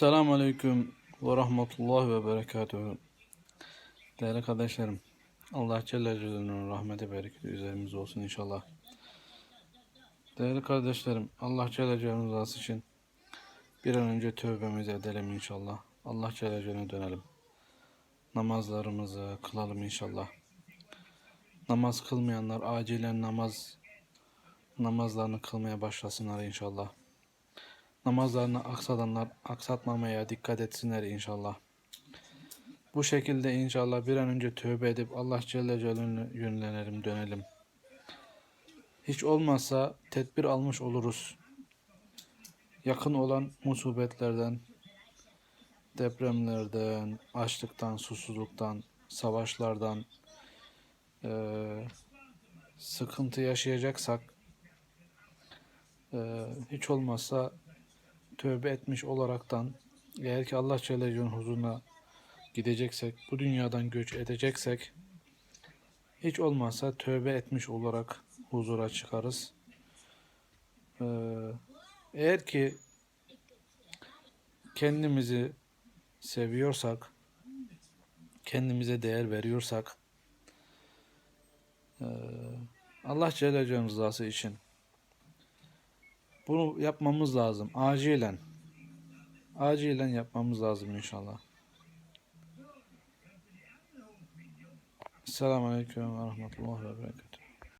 Selamun Aleyküm ve Rahmetullahi ve Berekatuhu. Değerli kardeşlerim, Allah Celle Celaluhu'nun rahmeti bereketi üzerimize olsun inşallah. Değerli kardeşlerim, Allah Celle Celaluhu'nun rızası için bir an önce tövbemizi edelim inşallah. Allah Celle Celaluhu'na dönelim. Namazlarımızı kılalım inşallah. Namaz kılmayanlar acilen namaz namazlarını kılmaya başlasınlar inşallah. Namazlarını aksatanlar aksatmamaya dikkat etsinler inşallah. Bu şekilde inşallah bir an önce tövbe edip Allah Celle Celaluhu'na yönlenelim, dönelim. Hiç olmazsa tedbir almış oluruz. Yakın olan musibetlerden, depremlerden, açlıktan, susuzluktan, savaşlardan eee, sıkıntı yaşayacaksak eee, hiç olmazsa tövbe etmiş olaraktan eğer ki Allah Celle Celaluhu'nun huzuruna gideceksek, bu dünyadan göç edeceksek hiç olmazsa tövbe etmiş olarak huzura çıkarız. Ee, eğer ki kendimizi seviyorsak, kendimize değer veriyorsak ee, Allah Celle Celaluhu'nun rızası için bunu yapmamız lazım. Acilen. Acilen yapmamız lazım inşallah. Selamun Aleyküm ve Rahmetullahi ve Berekatuhu.